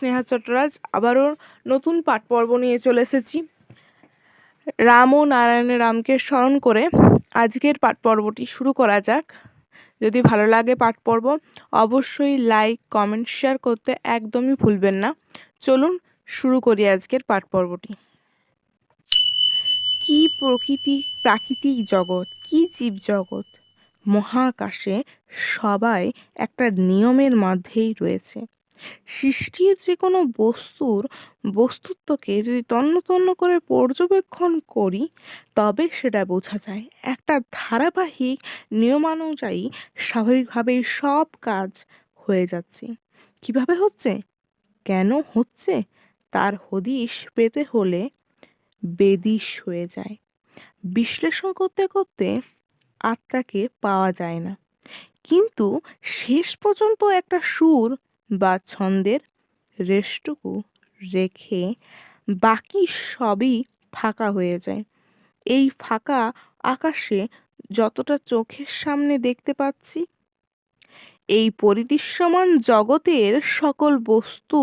স্নেহা চট্টরাজ আবারও নতুন পাঠ পর্ব নিয়ে চলে এসেছি। রাম ও নারায়ণের রামকে স্মরণ করে আজকের পাঠ পর্বটি শুরু করা যাক। যদি ভালো লাগে পাঠ পর্ব অবশ্যই লাইক, কমেন্ট, শেয়ার করতে একদমই ভুলবেন না। চলুন শুরু করি আজকের পাঠ পর্বটি কি প্রকৃতি, প্রাকৃতিক জগৎ, কি জীব জগৎ? মহাকাশে সবাই একটা নিয়মের মধ্যেই রয়েছে। সৃষ্টির যে কোনো বস্তুর বস্তুত্বকে যদি তন্ন তন্ন করে পর্যবেক্ষণ করি, তবে সেটা বোঝা যায় একটা ধারাবাহিক নিয়মানুযায়ী স্বাভাবিকভাবেই সব কাজ হয়ে যাচ্ছে। কীভাবে হচ্ছে? কেন হচ্ছে? তার হদিশ পেতে হলে বেদিশ হয়ে যায়। বিশ্লেষণ করতে করতে আত্মাকে পাওয়া যায় না। কিন্তু শেষ পর্যন্ত একটা সুর বা ছন্দের রেশটুকু রেখে বাকি সবই ফাঁকা হয়ে যায়। এই ফাঁকা আকাশে যতটা চোখের সামনে দেখতে পাচ্ছি, এই পরিদৃশ্যমান জগতের সকল বস্তু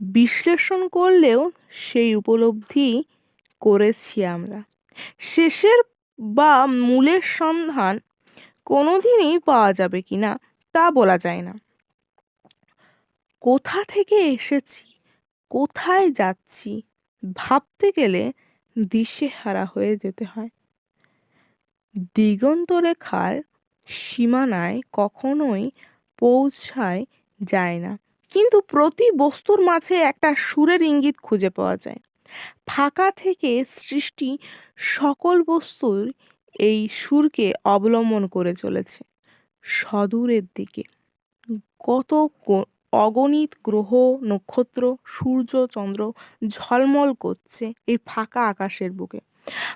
বিশ্লেষণ করলেও সেই উপলব্ধি করেছি আমরা। শেষের বা মূলের সন্ধান কোনো দিনই পাওয়া যাবে কি না তা বলা যায় না। কোথা থেকে এসেছি? কোথায় যাচ্ছি? ভাবতে গেলে দিশেহারা হয়ে যেতে হয়। দিগন্তরেখার সীমানায় কখনোই পৌঁছায় যায় না। কিন্তু প্রতি বস্তুর মাঝে একটা সুরের ইঙ্গিত খুঁজে পাওয়া যায়। ফাঁকা থেকে সৃষ্টি সকল বস্তুর এই সুরকে অবলম্বন করে চলেছে। সদূরের দিকে। কত অগণিত গ্রহ, নক্ষত্র, সূর্য, চন্দ্র ঝলমল করছে এই ফাঁকা আকাশের বুকে।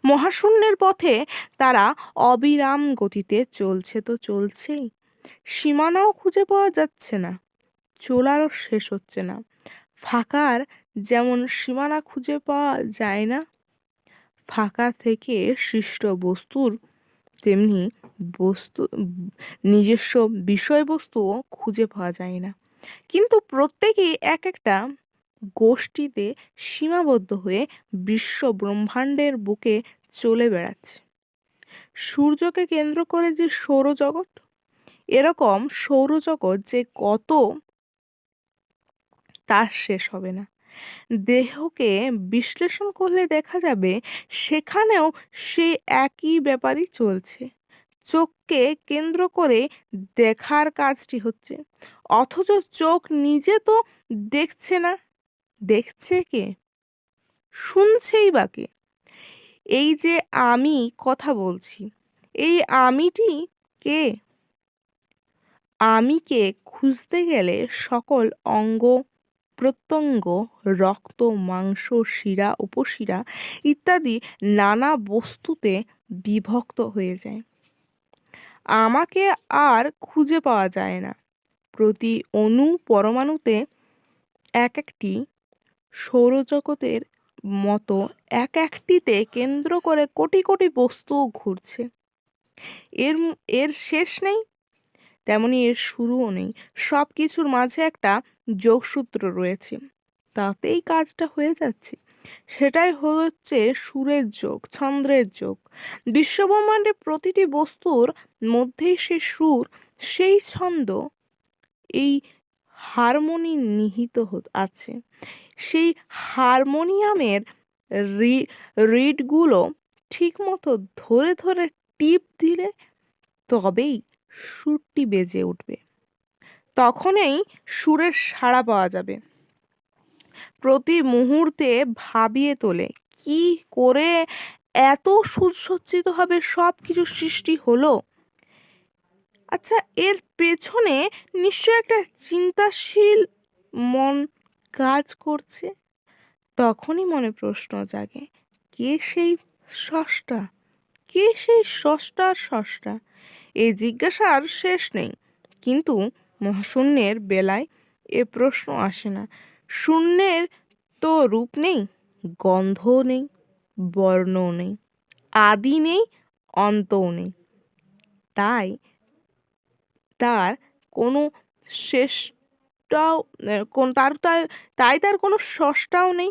মহাশূন্যের পথে তারা অবিরাম গতিতে চলছে তো চলছেই। সীমানাও খুঁজে পাওয়া যাচ্ছে না, চলারও শেষ হচ্ছে না। ফাঁকার যেমন সীমানা খুঁজে পাওয়া যায় না, ফাঁকা থেকে সৃষ্ট বস্তুর তেমনি বস্তু, নিজস্ব বিষয়বস্তুও খুঁজে পাওয়া যায় না। কিন্তু প্রত্যেকেই এক একটা গোষ্ঠীতে সীমাবদ্ধ হয়ে বিশ্ব ব্রহ্মাণ্ডের বুকে চলে বেড়াচ্ছে। সূর্যকে কেন্দ্র করে যে সৌরজগৎ, এরকম সৌরজগৎ যে কত, তার শেষ হবে না। দেহকে বিশ্লেষণ করলে দেখা যাবে সেখানেও সে একই ব্যাপারই চলছে। চোখকে কেন্দ্র করে দেখার কাজটি হচ্ছে। অথচ চোখ নিজে তো দেখছে না। দেখছে কে? শুনছেই বা কে? এই যে আমি কথা বলছি, এই আমিটি কে? আমিকে খুঁজতে গেলে সকল অঙ্গ, প্রত্যঙ্গ, রক্ত, মাংস, শিরা, উপশিরা ইত্যাদি নানা বস্তুতে বিভক্ত হয়ে যায়। আমাকে আর খুঁজে পাওয়া যায় না। প্রতি অণু পরমাণুতে এক একটি সৌরজগতের মতো এক একটিতে কেন্দ্র করে কোটি কোটি বস্তু ঘুরছে। এর এর শেষ নেই, তেমনি এর শুরুও নেই। সব কিছুর মাঝে একটা যোগসূত্র রয়েছে। তাতেই কাজটা হয়ে যাচ্ছে। সেটাই হচ্ছে সুরের যোগ ছন্দ্রের যোগ। বিশ্বব্রহ্মাণ্ডে প্রতিটি বস্তুর মধ্যেই সে সুর, সেই ছন্দ, এই হারমোনি নিহিত আছে। সেই হারমোনিয়ামের রিডগুলো ঠিকমতো ধরে ধরে টিপ দিলে তবেই সুরটি বেজে উঠবে। তখনই সুরের সাড়া পাওয়া যাবে। প্রতি মুহূর্তে ভাবিয়ে তোলে। কি করে এত সুসজ্জিতভাবে সব কিছু সৃষ্টি হলো? আচ্ছা এর পেছনে নিশ্চয় একটা চিন্তাশীল মন কাজ করছে? তখনই মনে প্রশ্ন জাগে, কে সেই স্রষ্টা? কে সেই স্রষ্টার স্রষ্টা? এই জিজ্ঞাসার শেষ নেই। কিন্তু মহাশূন্যের বেলায় এ প্রশ্ন আসে না। শূন্যের তো রূপ নেই গন্ধ নেই বর্ণ নেই আদি নেই অন্তও নেই। তাই তার কোনো শেষ রূপটাও আহ, কোন তার তাই তার কোনো স্রষ্টাও নেই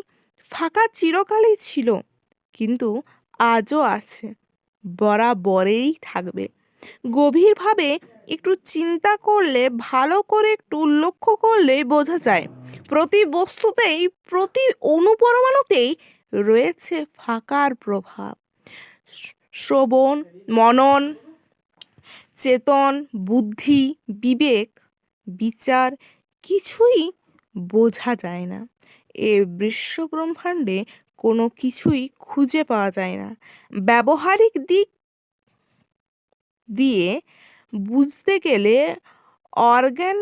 ফাঁকা চিরকালই ছিল কিন্তু আজও আছে বরাবরেই থাকবে। গভীরভাবে একটু চিন্তা করলে, ভালো করে একটু লক্ষ্য করলেই বোঝা যায়। প্রতি বস্তুতেই, প্রতি অনুপরমাণুতেই রয়েছে ফাঁকার প্রভাব। শ্রবণ, মনন, চেতন, বুদ্ধি, বিবেক, বিচার, কিছুই বোঝা যায় না। এ বিশ্ব ব্রহ্মাণ্ডে কোনো কিছুই খুঁজে পাওয়া যায় না। ব্যবহারিক দিক দিয়ে বুঝতে গেলে অর্গ্যান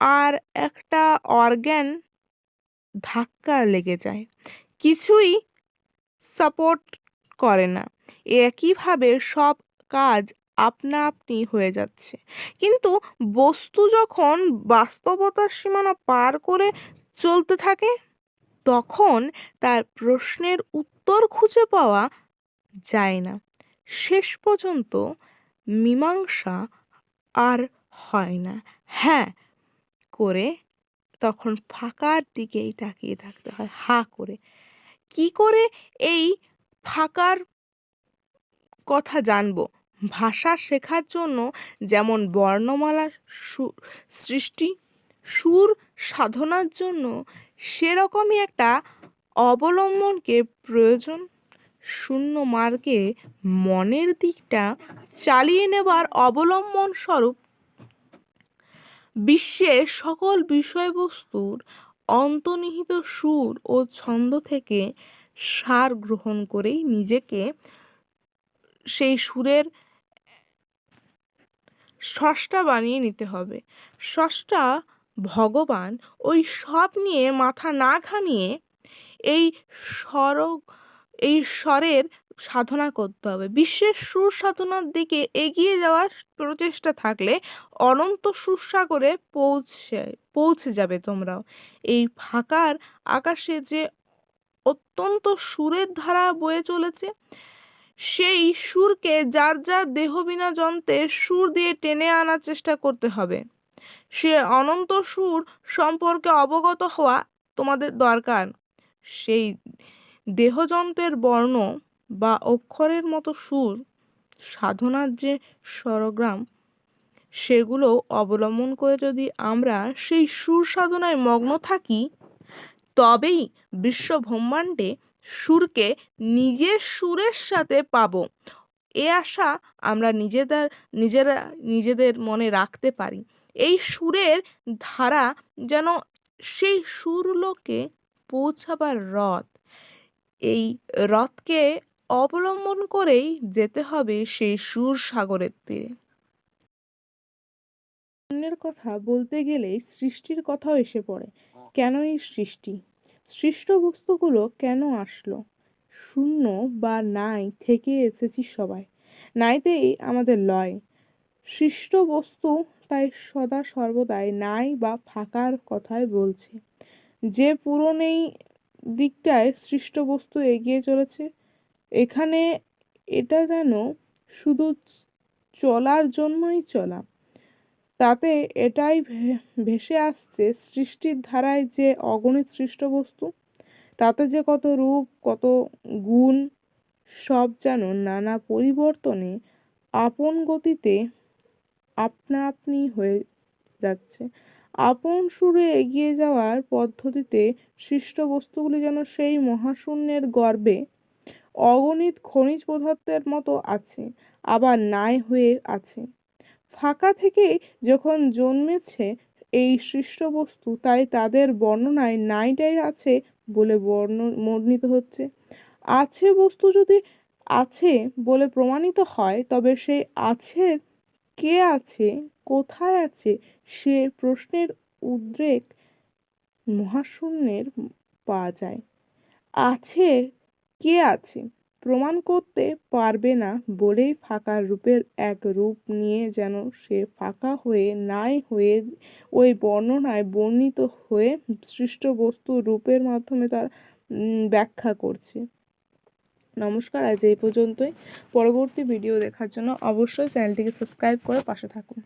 আর একটা অর্গ্যান ধাক্কা লেগে যায়। কিছুই সাপোর্ট করে না। একইভাবে সব কাজ আপনা আপনি হয়ে যাচ্ছে। কিন্তু বস্তু যখন বাস্তবতার সীমানা পার করে চলতে থাকে, তখন তার প্রশ্নের উত্তর খুঁজে পাওয়া যায় না। শেষ পর্যন্ত মীমাংসা আর হয় না। হ্যাঁ করে তখন ফাঁকার দিকেই তাকিয়ে থাকতে হয়, হা করে। কি করে এই ফাঁকার কথা জানব? ভাষা শেখার জন্য যেমন বর্ণমালা সৃষ্টি, সুর সাধনার জন্য সেরকমই একটা অবলম্বনকে প্রয়োজন শূন্য মার্গে মনের দিকটা চালিয়ে নেবার অবলম্বন স্বরূপ বিশ্বের সকল বিষয়বস্তুর অন্তর্নিহিত সুর ও ছন্দ থেকে সার গ্রহণ করেই নিজেকে সেই সুরের স্রষ্টা বানিয়ে নিতে হবে। স্রষ্টা, ভগবান ওই সব নিয়ে মাথা না ঘামিয়ে এই স্বরগ, এই স্বরের সাধনা করতে হবে। বিশ্বের সুর সাধনার দিকে এগিয়ে যাওয়ার প্রচেষ্টা থাকলে অনন্ত সুরসাগরে পৌঁছে পৌঁছে যাবে তোমরাও। এই ফাঁকার আকাশে যে অত্যন্ত সুরের ধারা বয়ে চলেছে, সেই সুরকে যার যার দেহবিনা যন্ত্রে সুর দিয়ে টেনে আনার চেষ্টা করতে হবে। সে অনন্ত সুর সম্পর্কে অবগত হওয়া তোমাদের দরকার। সেই দেহযন্ত্রের বর্ণ বা অক্ষরের মতো সুর, সাধনার যে স্বরগ্রাম, সেগুলো অবলম্বন করে যদি আমরা সেই সুর সাধনায় মগ্ন থাকি, তবেই বিশ্ব ব্রহ্মাণ্ডে সুরকে নিজের সুরের সাথে পাব। এ আশা আমরা নিজেদের, নিজেরা, নিজেদের মনে রাখতে পারি। এই সুরের ধারা যেন সেই সুরলোকে পৌঁছাবার রথ, এই রথকে অবলম্বন করেই যেতে হবে সেই সুর সাগরের তীরে। অন্যের কথা বলতে গেলেই সৃষ্টির কথাও এসে পড়ে। কেন এই সৃষ্টি? সৃষ্ট বস্তুগুলো কেন আসলো? শূন্য বা নাই থেকে এসেছি সবাই। নাইতেই আমাদের লয়। সৃষ্ট বস্তু তাই সদা সর্বদাই নাই বা ফাঁকার কথাই বলছে। যে পুরনেই দিকটায় সৃষ্ট বস্তু এগিয়ে চলেছে এখানে এটা যেন শুধু চলার জন্যই চলা। তাতে এটাই ভেসে আসছে সৃষ্টির ধারায় যে অগণিত সৃষ্ট বস্তু তাতে যে কত রূপ, কত গুণ, সব যেন নানা পরিবর্তনে আপন গতিতে আপনা আপনি হয়ে যাচ্ছে। আপন সুরে এগিয়ে যাওয়ার পদ্ধতিতে সৃষ্ট বস্তুগুলি যেন সেই মহাশূন্যের গর্ভে অগণিত খনিজ পদার্থের মতো আছে, আবার নাই হয়ে আছে। ফাঁকা থেকে যখন জন্মেছে এই সৃষ্ট বস্তু, তাই তাদের বর্ণনায় নাইটাই আছে বলে বর্ণ, বর্ণিত হচ্ছে। আছে বস্তু যদি আছে বলে প্রমাণিত হয়, তবে সেই আছে কে আছে, কোথায় আছে, সে প্রশ্নের উদ্রেক মহাশূন্যের পাওয়া যায়। আছে কে আছে? প্রমাণ করতে পারবে না বলেই ফাঁকা রূপের এক রূপ নিয়ে যেন সে ফাঁকা হয়ে নাই হয়ে ওই বর্ণনায় বর্ণিত হয়ে সৃষ্ট বস্তু রূপের মাধ্যমে তার ব্যাখ্যা করছে। নমস্কার, আজ এই পর্যন্তই। পরবর্তী ভিডিও দেখার জন্য অবশ্যই চ্যানেলটিকে সাবস্ক্রাইব করে পাশে থাকুন।